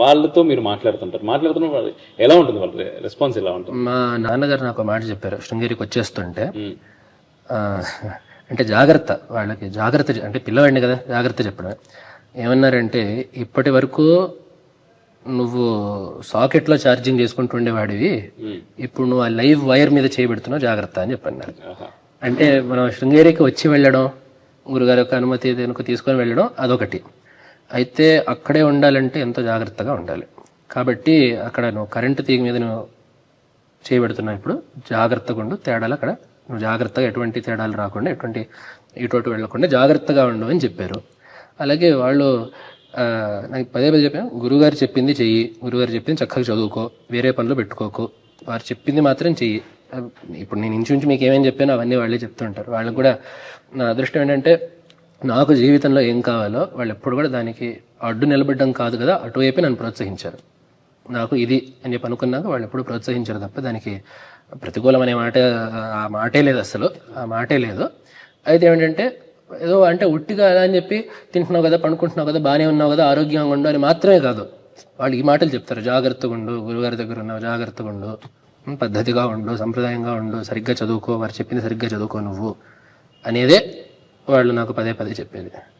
వాళ్ళతో మీరు మాట్లాడుతుంటారు. మాట్లాడుతున్న వాళ్ళు ఎలా ఉంటుంది వాళ్ళ రెస్పాన్స్ ఎలా ఉంటుంది? మా నాన్నగారు నాకు ఒక మాట చెప్పారు. శృంగేరికి వచ్చేస్తుంటే అంటే జాగ్రత్త వాళ్ళకి జాగ్రత్త అంటే పిల్లవాడిని కదా జాగ్రత్త చెప్పడం. ఏమన్నారంటే ఇప్పటి వరకు నువ్వు సాకెట్లో ఛార్జింగ్ చేసుకుంటుండేవాడివి ఇప్పుడు నువ్వు ఆ లైవ్ వైర్ మీద చేయబెడుతున్నావు జాగ్రత్త అని చెప్పన్నారు. అంటే మనం శృంగేరికి వచ్చి వెళ్ళడం గురుగారి యొక్క అనుమతి దేనికి తీసుకొని వెళ్ళడం అదొకటి. అయితే అక్కడే ఉండాలంటే ఎంతో జాగ్రత్తగా ఉండాలి? కాబట్టి అక్కడ నువ్వు కరెంటు తీగ మీద నువ్వు చేయబెడుతున్నావు ఇప్పుడు జాగ్రత్తగా ఉండు తేడాలు అక్కడ నువ్వు జాగ్రత్తగా ఎటువంటి తేడాలు రాకుండా ఎటువంటి ఇటువంటి వెళ్ళకుండా జాగ్రత్తగా ఉండు అని చెప్పారు. అలాగే వాళ్ళు నాకు పదే పదే చెప్పాను గురుగారు చెప్పింది చెయ్యి గురుగారు చెప్పింది చక్కగా చదువుకో వేరే పనులు పెట్టుకోకు. వారు చెప్పింది మాత్రం చెయ్యి. ఇప్పుడు నేను ఇంచుమించు మీకు ఏమేమి చెప్పానో అవన్నీ వాళ్ళే చెప్తుంటారు. వాళ్ళకు కూడా నా అదృష్టం ఏంటంటే నాకు జీవితంలో ఏం కావాలో వాళ్ళు ఎప్పుడు కూడా దానికి అడ్డు నిలబడడం కాదు కదా అటువైపే నన్ను ప్రోత్సహించారు. నాకు ఇది అని చెప్పి అనుకున్నాక వాళ్ళు ఎప్పుడు ప్రోత్సహించారు తప్ప దానికి ప్రతికూలం అనే మాట ఆ మాటే లేదు అసలు ఆ మాటే లేదు. అయితే ఏమిటంటే ఏదో అంటే ఉట్టిగా అలా అని చెప్పి తింటున్నావు కదా పండుకుంటున్నావు కదా బాగానే ఉన్నావు కదా ఆరోగ్యంగా ఉండు అని మాత్రమే కాదు. వాళ్ళు ఈ మాటలు చెప్తారు జాగ్రత్తగా ఉండు గురుగారి దగ్గర ఉన్నావు జాగ్రత్తగా ఉండు పద్ధతిగా ఉండు సంప్రదాయంగా ఉండు సరిగ్గా చదువుకో వారు చెప్పింది సరిగ్గా చదువుకో నువ్వు అనేదే వాళ్ళు నాకు పదే పదే చెప్పేది.